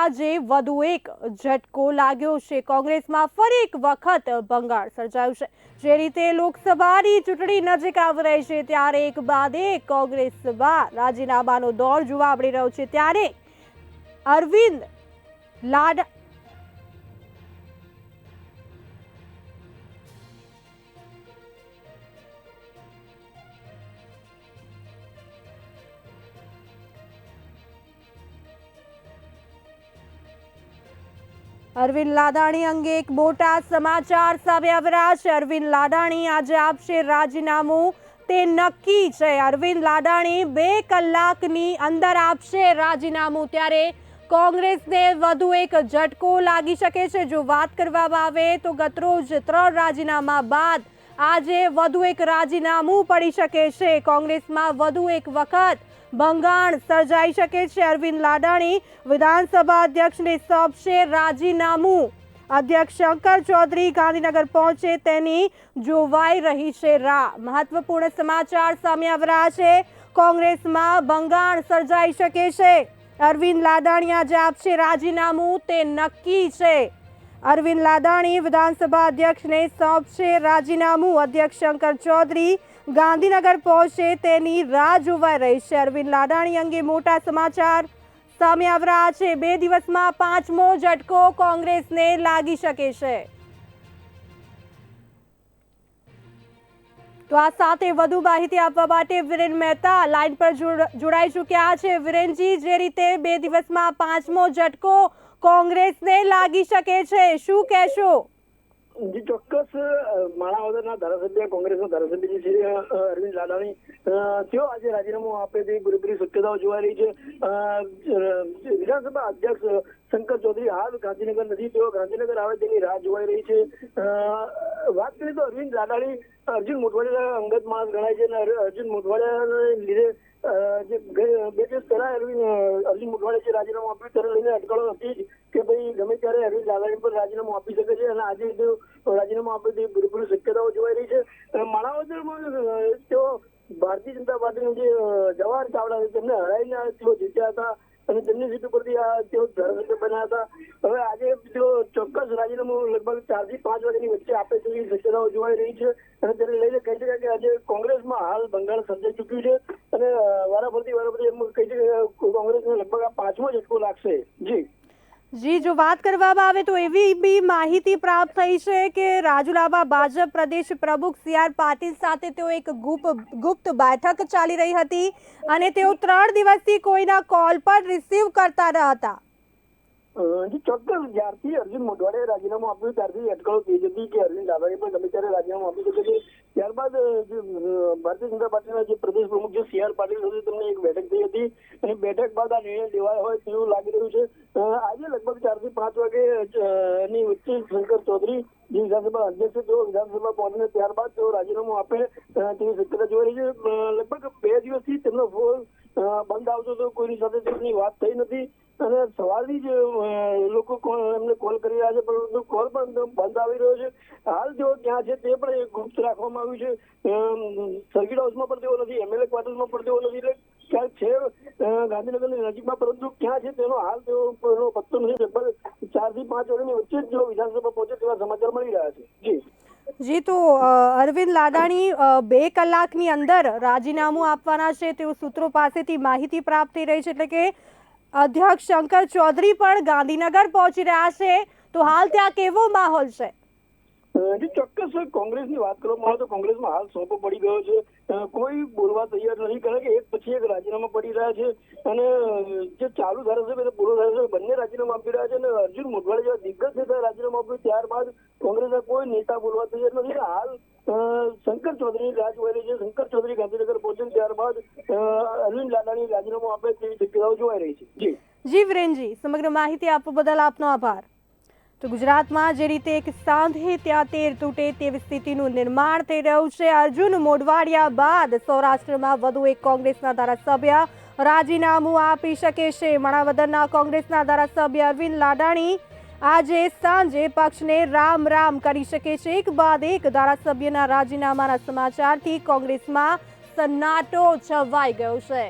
આજે વધુ એક ઝટકો લાગ્યો છે. કોંગ્રેસમાં ફરી એક વખત ભંગાણ સર્જાયું છે. જે રીતે લોકસભાની ચૂંટણી નજીક આવી રહી છે, ત્યારે એક બાદ એક કોંગ્રેસમાં રાજીનામાનો દોર જોવા મળી રહ્યો છે. ત્યારે અરવિંદ લાડ અરવિંદ લાદાણી અંગે એક મોટા સમાચાર સામે અરવિંદ લાડાણી આજે આપશે રાજીનામું. તે નક્કી છે. અરવિંદ લાડાણી બે કલાકની અંદર આપશે રાજીનામું. ત્યારે કોંગ્રેસને વધુ એક ઝટકો લાગી શકે છે. જો વાત કરવામાં આવે તો ગતરોજ ત્રણ રાજીનામા બાદ આજે વધુ એક રાજીનામું પડી શકે છે. કોંગ્રેસમાં વધુ એક વખત ભંગાણ સર્જાઈ શકે છે. અરવિંદ લાડાણી વિધાનસભા અધ્યક્ષને સોંપશે રાજીનામું. અધ્યક્ષ શંકર ચૌધરી ગાંધીનગર પહોંચે તેની જોવાઈ રહી છે રાહ. મહત્વપૂર્ણ સમાચાર સામે આવી છે. કોંગ્રેસમાં ભંગાણ સર્જાઈ શકે છે. અરવિંદ લાડાણી આજે આપશે રાજીનામું. તે નક્કી છે. અરવિંદ લાદાણી વિધાનસભા અધ્યક્ષને સોંપશે રાજીનામું. અધ્યક્ષ શંકર ચૌધરી ગાંધીનગર પહોંચશે, તેની રાહ જોવાઈ રહી છે અરવિંદ લાડાણી અંગે મોટા સમાચાર સામે આવી છે. બે દિવસમાં પાંચમો ઝટકો કોંગ્રેસને લાગી શકે છે. તો આ સાથે વધુ માહિતી આપવા માટે વિરેન મહેતા લાઈન પર જોડ- જોડાઈ ચૂક્યા છે. વિરેનજી, જે રીતે બે દિવસમાં પાંચમો ઝટકો કોંગ્રેસને લાગી શકે છે? શું કહેશો? જી ચોક્કસ માણાવદરના ધારાસભ્ય કોંગ્રેસના ધારાસભ્ય શ્રી અરવિંદ લાડાણી તેઓ આજે રાજીનામું આપે તેવી પૂરેપૂરી શક્યતાઓ જોવા રહી છે. વિધાનસભા અધ્યક્ષ શંકર ચૌધરી હાલ ગાંધીનગર નથી તેઓ ગાંધીનગર આવે તેની રાહ જોવાઈ રહી છે. વાત કરીએ તો અરવિંદ લાડાણી અર્જુન મોટવાડિયા અંગત માણસ ગણાય છે અને અર- અર્જુન મોટવાડિયાને લીધે જે બે દિવસ પહેલા અરવિંદ અ, અર્જુન મોટવાડિયા જે રાજીનામું આપ્યું તેને લઈને અટકળો હતી જ કે ભાઈ ગમે ત્યારે અરવિંદ લાલાણી પર રાજીનામું આપી શકે છે અને આજે રાજીનામું આપે તે પૂરેપૂરી શક્યતાઓ જોવાઈ રહી છે. માણાવદરમાં તેઓ ભારતીય જનતા પાર્ટીનું જે જવાહર ચાવડા તેમને હરાઈને તેઓ જીત્યા હતા અને તેમની સીટ ઉપરથી આ તેઓ ધારાસભ્ય બન્યા હતા. હવે આજે તેઓ ચોક્કસ રાજીનામું લગભગ ચારથી પાંચ વાગ્યાની વચ્ચે આપે તેવી શક્યતાઓ જોવાઈ રહી છે અને તેને લઈને કહી શકાય કે આજે કોંગ્રેસમાં હાલ બંગાળ સર્જાઈ ચૂક્યું છે અને વારાફરતી વારાફરતી એમ કહી શકાય કોંગ્રેસને લગભગ આ પાંચમો ઝટકો લાગશે. જી. જી, જો વાત કરવામાં આવે તો એવી બી માહિતી પ્રાપ્ત થઈ છે કે રાજુલામાં ભાજપ પ્રદેશ પ્રમુખ સી આર પાટીલ સાથે તેઓ એક ગુપ, ગુપ્ત બેઠક ચાલી રહી હતી અને તેઓ ત્રણ દિવસથી કોઈના કોલ પણ રિસીવ કરતા હતા. ચોક્કસ જ્યારથી અર્જુન મોઢવાડે રાજીનામું આપ્યું ત્યારથી અટકળો થઈ હતી કે અરવિંદ લાલાણી પણ ગમે ત્યારે રાજીનામું આપી શકે છે. ત્યારબાદ ભારતીય જનતા પાર્ટીના જે પ્રદેશ પ્રમુખ જે સી આર પાટીલ સાથે તેમની એક બેઠક થઈ હતી અને બેઠક બાદ આ નિર્ણય લેવાયો હોય તેવું લાગી રહ્યું છે. આજે લગભગ ચારથી પાંચ વાગે એની વચ્ચે શંકર ચૌધરી જે વિધાનસભા અધ્યક્ષ તેઓ વિધાનસભા પહોંચીને ત્યારબાદ તેઓ રાજીનામું આપે તેની શક્યતા જોઈ રહી છે. લગભગ બે દિવસથી તેમનો ફોન બંધ આવતો હતો. કોઈની સાથે તેમની વાત થઈ નથી. અને સવારથી જ લોકો એમને કોલ કરી રહ્યા છે, પરંતુ કોલ પણ બંધ આવી રહ્યો છે. હાલ તેઓ ક્યાં છે તે પણ ગુપ્ત રાખવામાં આવ્યું છે. સર્કિટ હાઉસમાં પણ તેઓ નથી એમએલએ ક્વાર્ટર્સમાં પણ તેઓ નથી એટલે ક્યાંક છે? ગાંધીનગરની નજીકમાં, પરંતુ ક્યાં છે તેનો હાલ તેઓ પત્તો નથી. લગભગ ચારથી પાંચ વર્ષની વચ્ચે જ વિધાનસભા પહોંચે તેવા સમાચાર મળી રહ્યા છે. જી. જી, તો અરવિંદ લાડાણી બે કલાકની અંદર રાજીનામું આપવાના છે. તેવું સૂત્રો પાસેથી માહિતી પ્રાપ્ત થઈ રહી છે. એટલે કે અધ્યક્ષ શંકર ચૌધરી પણ ગાંધીનગર પહોંચી રહ્યા છે. તો હાલ ત્યાં કેવો માહોલ છે? જી ચોક્કસ કોંગ્રેસની વાત કરવામાં આવે તો કોંગ્રેસમાં હાલ સોંપો પડી ગયો છે. કોઈ બોલવા તૈયાર નથી કારણ કે એક પછી એક રાજીનામા પડી રહ્યા છે. અને, જે ચાલુ ધારાસભ્ય અને પૂર્વ ધારાસભ્ય બંને રાજીનામા આપી રહ્યા છે અને અર્જુન મોઢવાડી જેવા દિગ્ગજ નેતાએ રાજીનામું આપ્યું ત્યારબાદ કોંગ્રેસના કોઈ નેતા બોલવા તૈયાર નથી. હાલ શંકર ચૌધરી રાજ વહી રહી છે, શંકર ચૌધરી ગાંધીનગર પહોંચે ત્યારબાદ અરવિંદ લાડાણી રાજીનામું આપે તેવી શક્યતાઓ જોવાઈ રહી છે. જી. જી, વિરેનજી, સમગ્ર માહિતી આપવા બદલ આપનો આભાર. તો ગુજરાતમાં જે રીતે એક સાંધે ત્યાં તેર તૂટે તેવી સ્થિતિનું નિર્માણ થઈ રહ્યું છે. અર્જુન મોઢવાડિયા બાદ સૌરાષ્ટ્રમાં વધુ એક કોંગ્રેસના ધારાસભ્ય રાજીનામું આપી શકે છે. માણાવદરના કોંગ્રેસના ધારાસભ્ય અરવિંદ લાડાણી આજે સાંજે પક્ષને રામ રામ કરી શકે છે. એક બાદ એક ધારાસભ્યના રાજીનામાના સમાચારથી કોંગ્રેસમાં સન્નાટો છવાઈ ગયો છે.